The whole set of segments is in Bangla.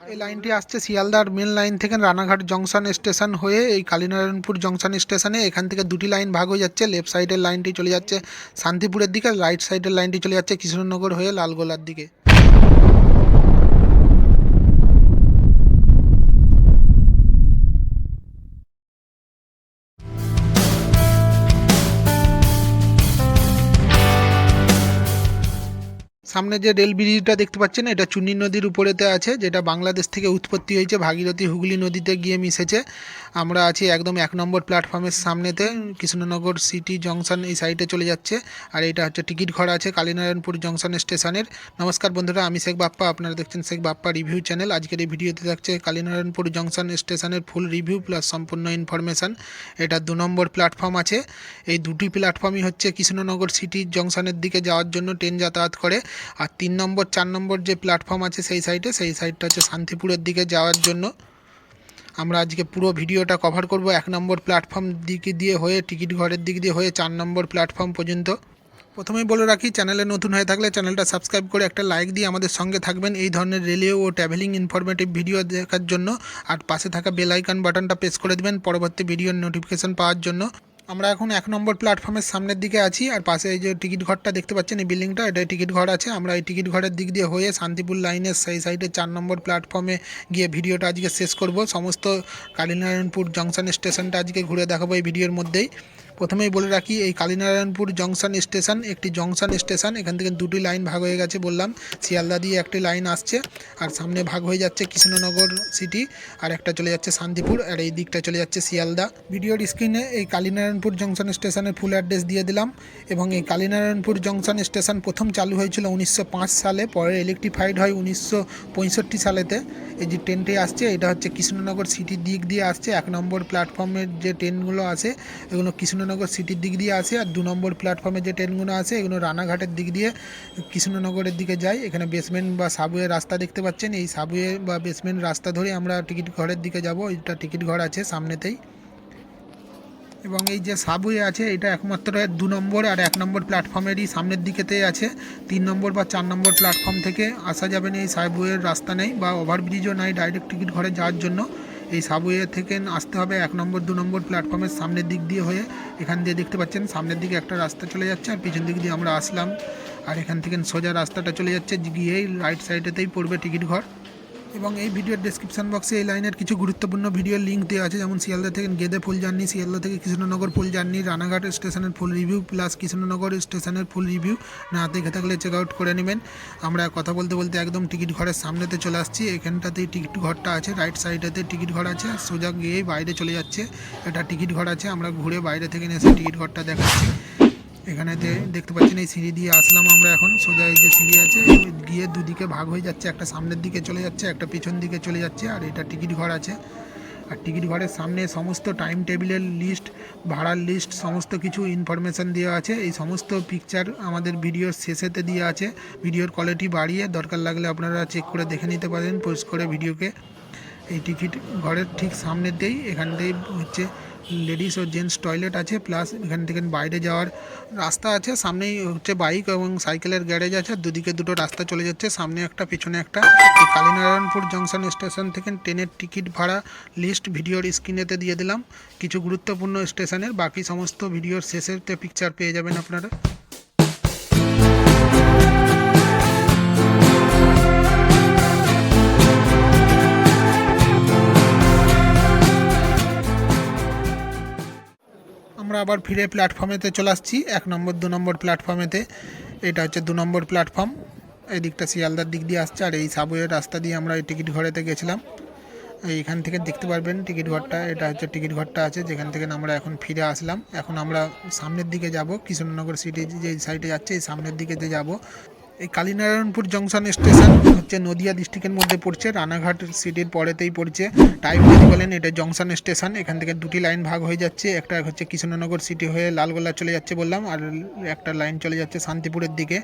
এই লাইনটি আসছে শিয়ালদার মেন লাইন থেকে রানাঘাট জংশন স্টেশন হয়ে এই কালীনারায়ণপুর জংশন স্টেশনে। এখান থেকে দুটি লাইন ভাগ হয়ে যাচ্ছে, লেফট সাইডের লাইনটি চলে যাচ্ছে শান্তিপুরের দিকে, রাইট সাইডের লাইনটি চলে যাচ্ছে কৃষ্ণনগর হয়ে লালগোলার দিকে। সামনে যে রেল ব্রিজটা দেখতে পাচ্ছেন, এটা চুন্নি নদীর উপরেতে আছে, যেটা বাংলাদেশ থেকে উৎপত্তি হয়েছে, ভাগীরথী হুগলি নদীতে গিয়ে মিশেছে। আমরা আছি একদম এক নম্বর প্ল্যাটফর্মের সামনেতে, কৃষ্ণনগর সিটি জংশন এই সাইডে চলে যাচ্ছে, আর এটা হচ্ছে টিকিট ঘর আছে, কালীনারায়ণপুর জংশন স্টেশনের। নমস্কার বন্ধুরা, আমি শেখ বাপ্পা, আপনারা দেখছেন শেখ বাপ্পা রিভিউ চ্যানেল। আজকের এই ভিডিওতে থাকছে কালীনারায়ণপুর জংশন স্টেশনের ফুল রিভিউ প্লাস সম্পূর্ণ ইনফরমেশান। এটা দু নম্বর প্ল্যাটফর্ম আছে, এই দুটি প্ল্যাটফর্মই হচ্ছে কৃষ্ণনগর সিটি জংশনের দিকে যাওয়ার জন্য ট্রেন যাতায়াত করে। আর তিন নম্বর, চার নম্বর যে প্ল্যাটফর্ম আছে সেই সাইডে সেই সাইডটা হচ্ছে শান্তিপুরের দিকে যাওয়ার জন্য। আমরা আজকে পুরো ভিডিওটা কভার করব এক নম্বর প্ল্যাটফর্ম দিকে দিয়ে হয়ে, টিকিট ঘরের দিক দিয়ে হয়ে চার নম্বর প্ল্যাটফর্ম পর্যন্ত। প্রথমেই বলে রাখি চ্যানেলে নতুন হয়ে থাকলে চ্যানেলটা সাবস্ক্রাইব করে একটা লাইক দিয়ে আমাদের সঙ্গে থাকবেন এই ধরনের রেলিও ও ট্রাভেলিং ইনফরমেটিভ ভিডিও দেখার জন্য। আর পাশে থাকা বেল আইকন বাটনটা প্রেস করে দেবেন পরবর্তী ভিডিওর নোটিফিকেশন পাওয়ার জন্য। আমরা এখন এক নম্বর প্ল্যাটফর্মের সামনের দিকে আছি, আর পাশে এই যে টিকিট ঘরটা দেখতে পাচ্ছেন এই বিল্ডিংটা এটাই টিকিট ঘর আছে। আমরা এই টিকিট ঘরের দিক দিয়ে হয়ে শান্তিপুর লাইনের সেই সাইডে চার নম্বর প্ল্যাটফর্মে গিয়ে ভিডিওটা আজকে শেষ করব। সমস্ত কালীনারায়ণপুর জংশন স্টেশনটা আজকে ঘুরে দেখাবো এই ভিডিওর মধ্যেই। প্রথমেই বলে রাখি, এই কালীনারায়ণপুর জংশন স্টেশন, একটি জংশন স্টেশন, এখান থেকে দুটি লাইন ভাগ হয়ে গেছে বললাম। শিয়ালদা দিয়ে একটি লাইন আসছে, আর সামনে ভাগ হয়ে যাচ্ছে কৃষ্ণনগর সিটি, আর একটা চলে যাচ্ছে শান্তিপুর, আর এই দিকটা চলে যাচ্ছে শিয়ালদা। ভিডিওর স্ক্রিনে এই কালীনারায়ণপুর জংশন স্টেশনের ফুল অ্যাড্রেস দিয়ে দিলাম, এবং এই কালীনারায়ণপুর জংশন স্টেশন প্রথম চালু হয়েছিল উনিশশো পাঁচ সালে, পরে ইলেকট্রিফাইড হয় উনিশশো পঁয়ষট্টি সালেতে। এই যে ট্রেনটি আসছে, এটা হচ্ছে কৃষ্ণনগর সিটির দিক দিয়ে আসছে, এক নম্বর প্ল্যাটফর্মের যে ট্রেনগুলো আছে, এগুলো কৃষ্ণনগর সিটির দিক দিয়ে আসে আর দু নম্বর প্ল্যাটফর্মে যে ট্রেনগুলো আছে, এগুলো রানাঘাটের দিক দিয়ে কৃষ্ণনগরের দিকে যায়। এখানে বেসমেন্ট বা সাবওয়ে রাস্তা দেখতে পাচ্ছেন। এই সাবওয়ে বা বেসমেন্ট রাস্তা ধরে আমরা টিকিট ঘরের দিকে যাব। এটা টিকিট ঘর আছে সামনেতেই। এবং এই যে সাবওয়ে আছে, এটা একমাত্র দু নম্বর আর এক নম্বর প্ল্যাটফর্মেরই সামনের দিকেতেই আছে। তিন নম্বর বা চার নম্বর প্ল্যাটফর্ম থেকে আসা যাবে না এই সাবওয়ের রাস্তা নেই বা ওভারব্রিজও নাই ডাইরেক্ট টিকিট ঘরে যাওয়ার জন্য। এই সাবওয়ে থেকে আসতে হবে এক নম্বর, দু নম্বর প্ল্যাটফর্মের সামনের দিক দিয়ে হয়ে। এখান দিয়ে দেখতে পাচ্ছেন, সামনের দিকে একটা রাস্তা চলে যাচ্ছে আর পিছন দিক দিয়ে আমরা আসলাম। আর এখান থেকে সোজা রাস্তাটা চলে যাচ্ছে, গিয়েই রাইট সাইডেতেই পড়বে টিকিট ঘর। এবং এই ভিডিওর ডেসক্রিপশন বক্সে এই লাইনের কিছু গুরুত্বপূর্ণ ভিডিওর লিঙ্ক দেওয়া আছে, যেমন শিয়ালদা থেকে গেদে ফুল জার্নি শিয়ালদা থেকে কৃষ্ণনগর ফুল জার্নি রানাঘাট স্টেশনের ফুল রিভিউ প্লাস কৃষ্ণনগর স্টেশনের ফুল রিভিউ না দেখে থাকলে চেক আউট করে নেবেন। আমরা কথা বলতে বলতে একদম টিকিট ঘরের সামনেতে চলে আসছি। এখানটাতেই টিকিট ঘরটা আছে রাইট সাইডেতে টিকিট ঘর আছে। সোজা গিয়েই বাইরে চলে যাচ্ছে। এটা টিকিট ঘর আছে। আমরা ঘুরে বাইরে থেকে এসে টিকিট ঘরটা দেখাচ্ছি। এখানেতে দেখতে পাচ্ছেন এই সিঁড়ি দিয়ে আসলাম আমরা এখন। সোজা এই যে সিঁড়ি আছে গিয়ে দুদিকে ভাগ হয়ে যাচ্ছে। একটা সামনের দিকে চলে যাচ্ছে, একটা পিছন দিকে চলে যাচ্ছে, আর এটা টিকিট ঘর আছে। আর টিকিট ঘরের সামনে সমস্ত টাইম টেবিলের লিস্ট, ভাড়ার লিস্ট, সমস্ত কিছু ইনফরমেশান দেওয়া আছে। এই সমস্ত পিকচার আমাদের ভিডিওর শেষেতে দেওয়া আছে। ভিডিওর কোয়ালিটি বাড়িয়ে দরকার লাগলে আপনারা চেক করে দেখে নিতে পারেন, পোস্ট করে ভিডিওকে। এই টিকিট ঘরের ঠিক সামনের দিয়েই এখান এখানটাই হচ্ছে লেডিস ও জেন্টস টয়লেট আছে, প্লাস এখান থেকে বাইরে যাওয়ার রাস্তা আছে, সামনেই হচ্ছে বাইক এবং সাইকেলের গ্যারেজ আছে, দুদিকে দুটো রাস্তা চলে যাচ্ছে, সামনে একটা, পিছনে একটা। কালীনারায়ণপুর জংশন স্টেশন থেকে ট্রেনের টিকিট ভাড়া লিস্ট ভিডিওর স্ক্রিনেতে দিয়ে দিলাম। কিছু গুরুত্বপূর্ণ স্টেশনের বাকি সমস্ত ভিডিওর শেষেতে পিকচার পেয়ে যাবেন আপনারা। আবার ফিরে প্ল্যাটফর্মেতে চলে আসছি। এক নম্বর, দু নম্বর প্ল্যাটফর্মেতে। এটা হচ্ছে দু নম্বর প্ল্যাটফর্ম। এই দিকটা শিয়ালদার দিক দিয়ে আসছে, আর এই সাবওয়ের রাস্তা দিয়ে আমরা এই টিকিট ঘরেতে গেছিলাম। এইখান থেকে দেখতে পারবেন টিকিট ঘরটা। এটা হচ্ছে টিকিট ঘরটা আছে, যেখান থেকে আমরা এখন ফিরে আসলাম। এখন আমরা সামনের দিকে যাব, কৃষ্ণনগর সিটি যে সাইডে যাচ্ছে, এই সামনের দিকে যে যাব। এই কালীনারায়ণপুর জংশন স্টেশন হচ্ছে নদিয়া ডিস্ট্রিক্টের মধ্যে পড়ছে, রানাঘাট সিটির পরেতেই পড়ছে। টাইপ যদি বলেন, এটা জংশন স্টেশন এখান থেকে দুটি লাইন ভাগ হয়ে যাচ্ছে। একটা হচ্ছে কৃষ্ণনগর সিটি হয়ে লালগোলা চলে যাচ্ছে বললাম, আর একটা লাইন চলে যাচ্ছে শান্তিপুরের দিকে।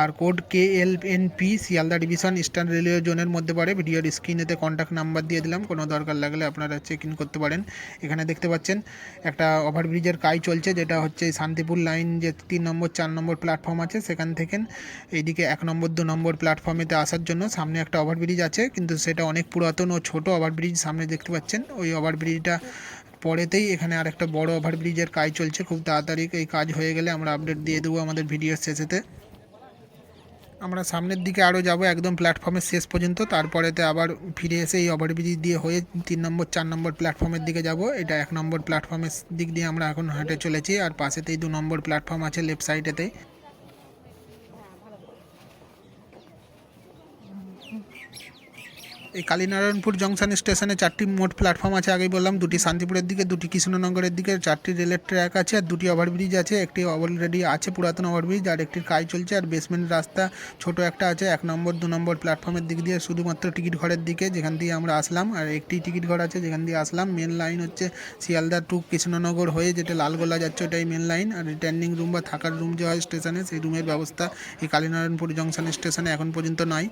আর code K L N P Sealdah division Eastern Railway জোনের মধ্যে পড়ে। ভিডিওর স্ক্রিনেতে কন্ট্যাক্ট নাম্বার দিয়ে দিলাম, কোনো দরকার লাগলে আপনারা চেক ইন করতে পারেন। এখানে দেখতে পাচ্ছেন, একটা ওভারব্রিজের কাজ চলছে, যেটা হচ্ছে শান্তিপুর লাইন যে তিন নম্বর, চার নম্বর প্ল্যাটফর্ম আছে, সেখান থেকে এইদিকে এক নম্বর, দু নম্বর প্ল্যাটফর্মেতে আসার জন্য সামনে একটা ওভারব্রিজ আছে, কিন্তু সেটা অনেক পুরাতন ও ছোট ওভারব্রিজ সামনে দেখতে পাচ্ছেন। ওই ওভারব্রিজটা পরেতেই এখানে আর একটা বড় ওভারব্রিজের কাজ চলছে। খুব তাড়াতাড়ি এই কাজ হয়ে গেলে আমরা আপডেট দিয়ে দেবো আমাদের ভিডিওর শেষেতে। আমরা সামনের দিকে আরও যাব, একদম প্ল্যাটফর্মের শেষ পর্যন্ত। তারপরেতে আবার ফিরে এসে এই ওভারব্রিজ দিয়ে হয়ে তিন নম্বর, চার নম্বর প্ল্যাটফর্মের দিকে যাব। এটা এক নম্বর প্ল্যাটফর্মের দিক দিয়ে আমরা এখন হেঁটে চলেছি, আর পাশেতেই দু নম্বর প্ল্যাটফর্ম আছে লেফট সাইডেতেই। এই কালীনারায়ণপুর জংশন স্টেশনে চারটি মোট প্ল্যাটফর্ম আছে। আগেই বললাম, দুটি শান্তিপুরের দিকে, দুটি কৃষ্ণনগরের দিকে, চারটি রেলের ট্র্যাক আছে আর দুটি ওভারব্রিজ আছে। একটি অলরেডি আছে পুরাতন ওভারব্রিজ আর একটির কাজ চলছে আর বেসমেন্ট রাস্তা ছোট একটা আছে। এক নম্বর, দু নম্বর প্ল্যাটফর্মের দিক দিয়ে শুধুমাত্র টিকিট ঘরের দিকে যেখান দিয়ে আমরা আসলাম আর একটি টিকিট ঘর আছে যেখান দিয়ে আসলাম। মেন লাইন হচ্ছে শিয়ালদা টু কৃষ্ণনগর হয়ে যেটা লালগোলা যাচ্ছে ওটাই মেন লাইন আর রিটার্নিং রুম বা থাকার রুম যে হয় স্টেশনে সেই রুমের ব্যবস্থা এই কালীনারায়ণপুর জংশন স্টেশনে এখন পর্যন্ত নাই।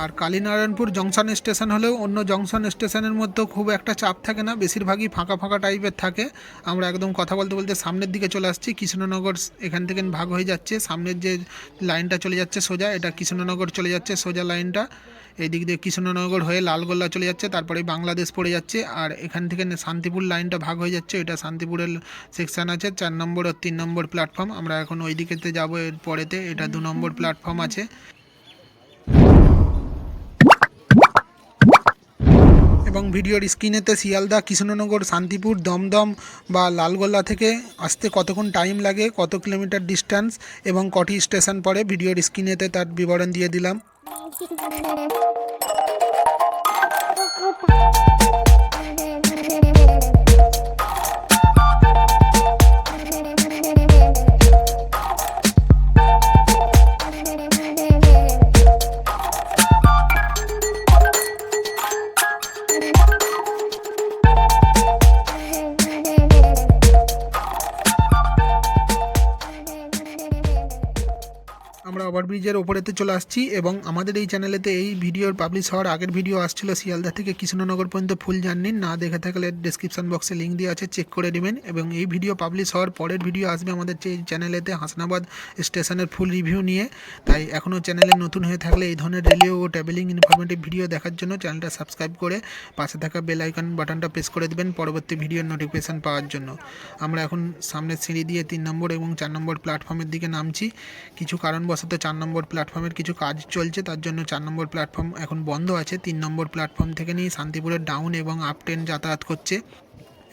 আর কালীনারায়ণপুর জংশন স্টেশন হলেও অন্য জংশন স্টেশনের মধ্যেও খুব একটা চাপ থাকে না, বেশিরভাগই ফাঁকা ফাঁকা টাইপের থাকে। আমরা একদম কথা বলতে বলতে সামনের দিকে চলে আসছি, কৃষ্ণনগর এখান থেকে ভাগ হয়ে যাচ্ছে, সামনের যে লাইনটা চলে যাচ্ছে সোজা, এটা কৃষ্ণনগর চলে যাচ্ছে সোজা লাইনটা। এই দিক দিয়ে কৃষ্ণনগর হয়ে লালগোল্লা চলে যাচ্ছে, তারপরে বাংলাদেশ পড়ে যাচ্ছে, আর এখান থেকে শান্তিপুর লাইনটা ভাগ হয়ে যাচ্ছে, এটা শান্তিপুরের সেকশন আছে, চার নম্বর ও তিন নম্বর প্ল্যাটফর্ম আমরা এখন ওই দিকেতে যাব, এর পরেতে, এটা দু নম্বর প্ল্যাটফর্ম আছে। এবং ভিডিওর স্ক্রিনেতে শিয়ালদা, কৃষ্ণনগর, শান্তিপুর, দমদম বা লালগোল্লা থেকে আসতে কতক্ষণ টাইম লাগে, কত কিলোমিটার ডিস্টেন্স এবং কটি স্টেশন পরে ভিডিওর স্ক্রিনেতে তার বিবরণ দিয়ে দিলাম। আমরা ওভারব্রিজের ওপরেতে চলে আসছি এবং আমাদের এই চ্যানেলেতে এই ভিডিওর পাবলিশ হওয়ার আগের ভিডিও আসছিল শিয়ালদা থেকে কৃষ্ণনগর পর্যন্ত। ফুল জার্নি না দেখে থাকলে ডেসক্রিপশন বক্সে লিঙ্ক দেওয়া আছে চেক করে নেবেন এবং এই ভিডিও পাবলিশ হওয়ার পরের ভিডিও আসবে আমাদের চ্যানেলেতে হাসনাবাদ স্টেশনের ফুল রিভিউ নিয়ে। তাই এখনও চ্যানেলে নতুন হয়ে থাকলে এই ধরনের রেলিও ও ট্রাভেলিং ইনফরমেটিভ ভিডিও দেখার জন্য চ্যানেলটা সাবস্ক্রাইব করে পাশে থাকা বেল আইকন বাটনটা প্রেস করে দেবেন পরবর্তী ভিডিওর নোটিফিকেশান পাওয়ার জন্য। আমরা এখন সামনের সিঁড়ি দিয়ে তিন নম্বর এবং চার নম্বর প্ল্যাটফর্মের দিকে নামছি। কিছু কারণবশত চার নম্বর প্ল্যাটফর্মের কিছু কাজ চলছে, তার জন্য চার নম্বর প্ল্যাটফর্ম এখন বন্ধ আছে। তিন নম্বর প্ল্যাটফর্ম থেকে নিয়ে শান্তিপুরের ডাউন এবং আপ ট্রেন যাতায়াত করছে।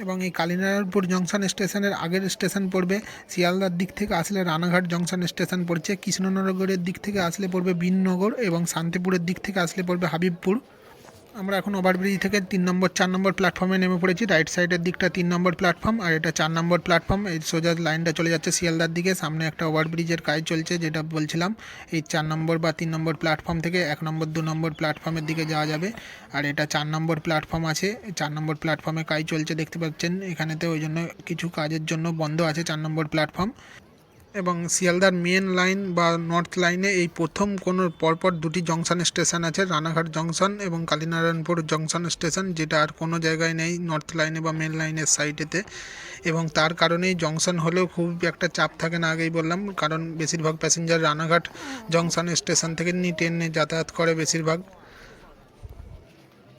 এবং এই কালীনারায়ণপুর জংশন স্টেশনের আগের স্টেশন পড়বে, শিয়ালদার দিক থেকে আসলে রানাঘাট জংশন স্টেশন পড়ছে, কৃষ্ণনগরের দিক থেকে আসলে পড়বে বিননগর এবং শান্তিপুরের দিক থেকে আসলে পড়বে হাবিবপুর। আমরা এখন ওভারব্রিজ থেকে তিন নম্বর, চার নম্বর প্ল্যাটফর্মে নেমে পড়েছি। রাইট সাইডের দিকটা তিন নম্বর প্ল্যাটফর্ম আর এটা চার নম্বর প্ল্যাটফর্ম এই সোজা লাইনটা চলে যাচ্ছে শিয়ালদার দিকে। সামনে একটা ওভারব্রিজের কাজ চলছে, যেটা বলছিলাম। এই চার নম্বর বা তিন নম্বর প্ল্যাটফর্ম থেকে এক নম্বর, দু নম্বর প্ল্যাটফর্মের দিকে যাওয়া যাবে। আর এটা চার নম্বর প্ল্যাটফর্ম আছে। চার নম্বর প্ল্যাটফর্মে কাজ চলছে, দেখতে পাচ্ছেন। এখানেতে ওই জন্য কিছু কাজের জন্য বন্ধ আছে চার নম্বর প্ল্যাটফর্ম এবং শিয়ালদার মেন লাইন বা নর্থ লাইনে এই প্রথম কোনো পরপর দুটি জংশন স্টেশন আছে, রানাঘাট জংশন এবং কালীনারায়ণপুর জংশন স্টেশন, যেটা আর কোনো জায়গায় নেই নর্থ লাইনে বা মেন লাইনের সাইডেতে। এবং তার কারণেই জংশন হলেও খুব একটা চাপ থাকে না, আগেই বললাম, কারণ বেশিরভাগ প্যাসেঞ্জার রানাঘাট জংশন স্টেশন থেকে নিয়ে ট্রেনে যাতায়াত করে বেশিরভাগ।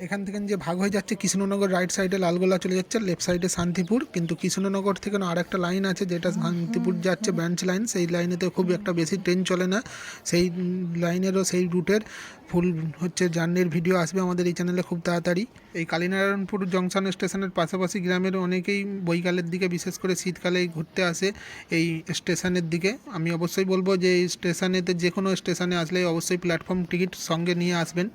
এখান থেকে যে ভাগ হয়ে যাচ্ছে কৃষ্ণনগর রাইট সাইডে লালগোলা চলে যাচ্ছে লেফট সাইডে শান্তিপুর। কিন্তু কৃষ্ণনগর থেকে আর একটা লাইন আছে যেটা শান্তিপুর যাচ্ছে ব্রাঞ্চ লাইন সেই লাইনেতে খুব একটা বেশি ট্রেন চলে না। সেই লাইনেরও সেই রুটের ফুল হচ্ছে জার্নির ভিডিও আসবে আমাদের এই চ্যানেলে খুব তাড়াতাড়ি। এই কালীনারায়ণপুর জংশন স্টেশনের পাশাপাশি গ্রামের অনেকেই বৈকালের দিকে, বিশেষ করে শীতকালে ঘুরতে আসে এই স্টেশনের দিকে। আমি অবশ্যই বলব যে এই স্টেশনেতে যে কোনো স্টেশনে আসলে অবশ্যই প্ল্যাটফর্ম টিকিট সঙ্গে নিয়ে আসবেন।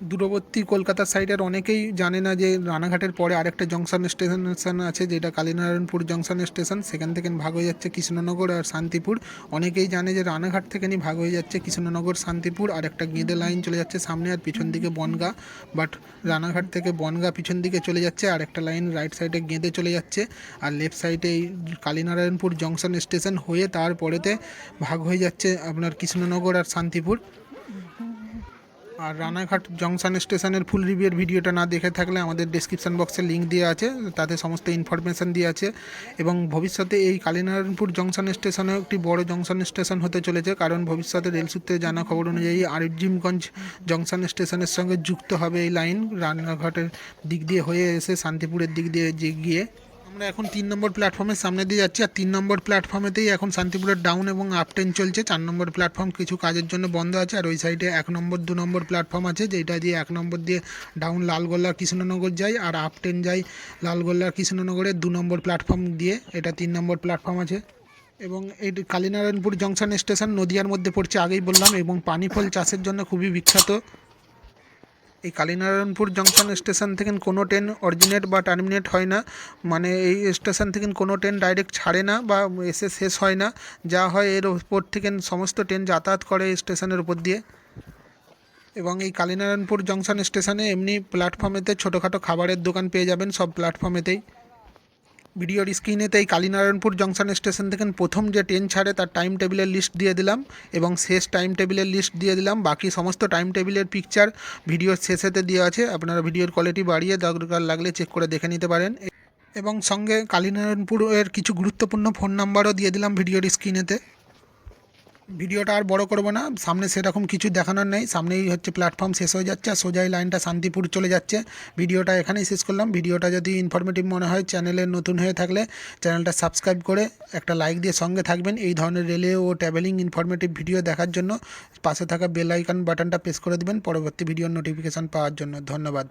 দূরবর্তী কলকাতার সাইডের অনেকেই জানে না যে রানাঘাটের পরে আরেকটা জংশন স্টেশন আছে, যেটা কালীনারায়ণপুর জংশন স্টেশন। সেখান থেকে ভাগ হয়ে যাচ্ছে কৃষ্ণনগর আর শান্তিপুর। অনেকেই জানে যে রানাঘাট থেকে নিয়ে ভাগ হয়ে যাচ্ছে কৃষ্ণনগর, শান্তিপুর। আর একটা গেঁদে লাইন চলে যাচ্ছে সামনে আর পিছন দিকে বনগা। বাট রানাঘাট থেকে বনগা পিছন দিকে চলে যাচ্ছে, আর একটা লাইন রাইট সাইডে গেঁদে চলে যাচ্ছে। আর লেফট সাইডে এই কালীনারায়ণপুর জংশন স্টেশন হয়ে তারপরেতে ভাগ হয়ে যাচ্ছে আপনার কৃষ্ণনগর আর শান্তিপুর। আর রানাঘাট জংশন স্টেশনের ফুল রিভিউর ভিডিওটা না দেখে থাকলে আমাদের ডিসক্রিপশন বক্সে লিঙ্ক দেওয়া আছে, তাতে সমস্ত ইনফরমেশান দেওয়া আছে এবং ভবিষ্যতে এই কালীনারায়ণপুর জংশন স্টেশনে একটি বড় জংশন স্টেশন হতে চলেছে, কারণ ভবিষ্যতে রেল সূত্রে জানা খবর অনুযায়ী আরিজিমগঞ্জ জংশন স্টেশনের সঙ্গে যুক্ত হবে এই লাইন রানাঘাটের দিক দিয়ে হয়ে এসে শান্তিপুরের দিক দিয়ে গিয়ে আমরা এখন তিন নম্বর প্ল্যাটফর্মের সামনে দিয়ে যাচ্ছি আর তিন নম্বর প্ল্যাটফর্মেতেই এখন শান্তিপুরের ডাউন এবং আপ ট্রেন চলছে। চার নম্বর প্ল্যাটফর্ম কিছু কাজের জন্য বন্ধ আছে আর ওই সাইডে এক নম্বর, দু নম্বর প্ল্যাটফর্ম আছে যেটা দিয়ে এক নম্বর দিয়ে ডাউন লালগোল্লা কৃষ্ণনগর যায় আর আপ ট্রেন যায় লালগোল্লা কৃষ্ণনগরের দু নম্বর প্ল্যাটফর্ম দিয়ে। এটা তিন নম্বর প্ল্যাটফর্ম আছে। এবং এই কালীনারায়ণপুর জংশন স্টেশন নদিয়ার মধ্যে পড়ছে আগেই বললাম এবং পানি ফল চাষের জন্য খুবই বিখ্যাত। এই কালীনারায়ণপুর জংশন স্টেশন থেকে কোনো ট্রেন অরিজিনেট বা টার্মিনেট হয় না। মানে এই স্টেশন থেকে কোনো ট্রেন ডাইরেক্ট ছাড়ে না বা এসে শেষ হয় না। যা হয় এর উপর থেকে সমস্ত ট্রেন যাতায়াত করে এই স্টেশনের উপর দিয়ে। এবং এই কালীনারায়ণপুর জংশন স্টেশনে এমনি প্ল্যাটফর্মেতে ছোটোখাটো খাবারের দোকান পেয়ে যাবেন, সব প্ল্যাটফর্মেতেই ভিডিওর স্ক্রিনেতে এই কালীনারায়ণপুর জংশন স্টেশন থেকে প্রথম যে ট্রেন ছাড়ে, তার টাইম টেবিলের লিস্ট দিয়ে দিলাম এবং শেষ টাইম টেবিলের লিস্ট দিয়ে দিলাম। বাকি সমস্ত টাইম টেবিলের পিকচার ভিডিওর শেষেতে দেওয়া আছে। আপনারা ভিডিওর কোয়ালিটি বাড়িয়ে দরকার লাগলে চেক করে দেখে নিতে পারেন। এবং সঙ্গে কালীনারায়ণপুরের কিছু গুরুত্বপূর্ণ ফোন নাম্বারও দিয়ে দিলাম ভিডিওর স্ক্রিনেতে ভিডিওটা আর বড় করব না। সামনে সেরকম কিছু দেখানোর নেই। সামনেই হচ্ছে প্ল্যাটফর্ম শেষ হয়ে যাচ্ছে। আর সোজাই লাইনটা শান্তিপুর চলে যাচ্ছে। ভিডিওটা এখানেই শেষ করলাম। ভিডিওটা যদি ইনফরমেটিভ মনে হয় চ্যানেলে নতুন হয়ে থাকলে চ্যানেলটা সাবস্ক্রাইব করে একটা লাইক দিয়ে সঙ্গে থাকবেন। এই ধরনের রেলে ও ট্রাভেলিং ইনফরমেটিভ ভিডিও দেখার জন্য পাশে থাকা বেল আইকন বাটনটা প্রেস করে দেবেন। পরবর্তী ভিডিওর নোটিফিকেশান পাওয়ার জন্য ধন্যবাদ।